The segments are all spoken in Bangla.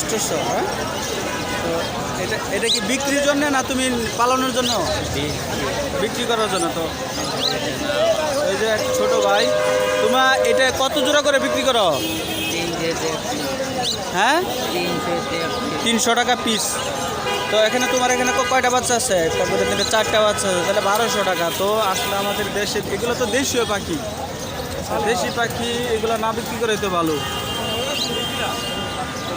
আষ্টশো হ্যাঁ? তো এটা এটা কি বিক্রির জন্য না তুমি পালনের জন্য? বিক্রি করার জন্য তো। ওই যে ছোট ভাই তোমার এটা কত জোড়া করে বিক্রি করো? হ্যাঁ? তিনশো টাকা পিস তো এখানে তোমার এখানে কয়টা বাচ্চা আছে? তারপরে এখানে চারটা বাচ্চা আছে, তাহলে বারোশো টাকা। তো আসলে আমাদের দেশে, এগুলো তো দেশীয় পাখি। দেশি পাখি, এগুলো না বিক্রি করে তো ভালো।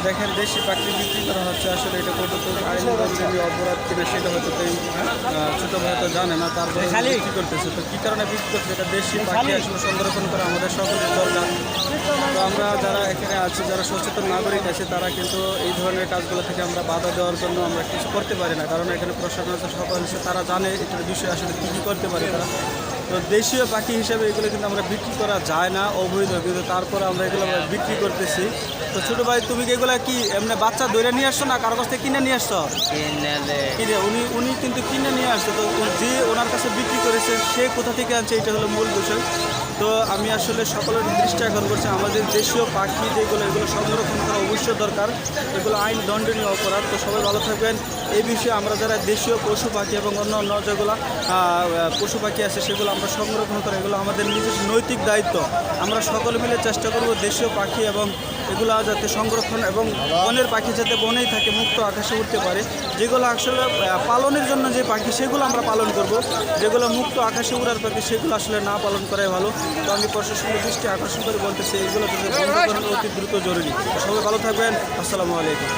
দেখেন দেশি পাখি বিক্রি করা হচ্ছে। আসলে এটা কতটুকু আইন অপরাধ কিনা সেটা হয়তো কেউ ছোটো ভাই তো জানে না তারপরে বিক্রি করতেছে। তো কী কারণে বিক্রি করছে? এটা দেশি পাখি আসলে সংরক্ষণ করা আমাদের সকলের দরকার। তো আমরা যারা এখানে আছি যারা সচেতন নাগরিক আছে তারা কিন্তু এই ধরনের কাজগুলো থেকে আমরা বাধা দেওয়ার জন্য আমরা কিছু করতে পারি না। কারণ এখানে প্রশাসন আছে সকল আছে তারা জানে এটার বিষয়ে আসলে কী কী করতে পারে তারা। তো দেশীয় পাখি হিসেবে এগুলো কিন্তু আমরা বিক্রি করা যায় না অবৈধ কিন্তু তারপরে আমরা এগুলো বিক্রি করতেছি। তো ছোটো ভাই তুমি কি এগুলো কি এমনি বাচ্চা ধরে নিয়ে আসছো না কারও কাছ থেকে কিনে নিয়ে আসছো? কিনে উনি উনি কিন্তু কিনে নিয়ে আসছে। তো যে ওনার কাছে বিক্রি করেছে সে কোথা থেকে আনছে এটা হলো মূল বিষয়। তো আমি আসলে সকলের দৃষ্টি আকর্ষণ করছি আমাদের দেশীয় পাখি যেগুলো এগুলো সংরক্ষণ করা অবশ্যই দরকার। এগুলো আইন দণ্ডনীয় অপরাধ। তো সবাই ভালো থাকবেন। এই বিষয়ে আমরা যারা দেশীয় পশু পাখি এবং অন্য অন্য যেগুলো পশু পাখি আছে সেগুলো আমরা সংরক্ষণ করা, এগুলো আমাদের নিজস্ব নৈতিক দায়িত্ব। আমরা সকলে মিলে চেষ্টা করব দেশীয় পাখি এবং এগুলো যাতে সংরক্ষণ এবং বনের পাখি যাতে বনেই থাকে, মুক্ত আকাশে উঠতে পারে। যেগুলো আসলে পালনের জন্য যে পাখি, সেগুলো আমরা পালন করব। যেগুলো মুক্ত আকাশে উড়ার পাখি, সেগুলো আসলে না পালন করাই ভালো। তো আমি প্রশাসনের দৃষ্টি আকর্ষণ করে বলতেছি, এগুলো অতি দ্রুত জরুরি। সবাই ভালো থাকবেন। আসসালামু আলাইকুম।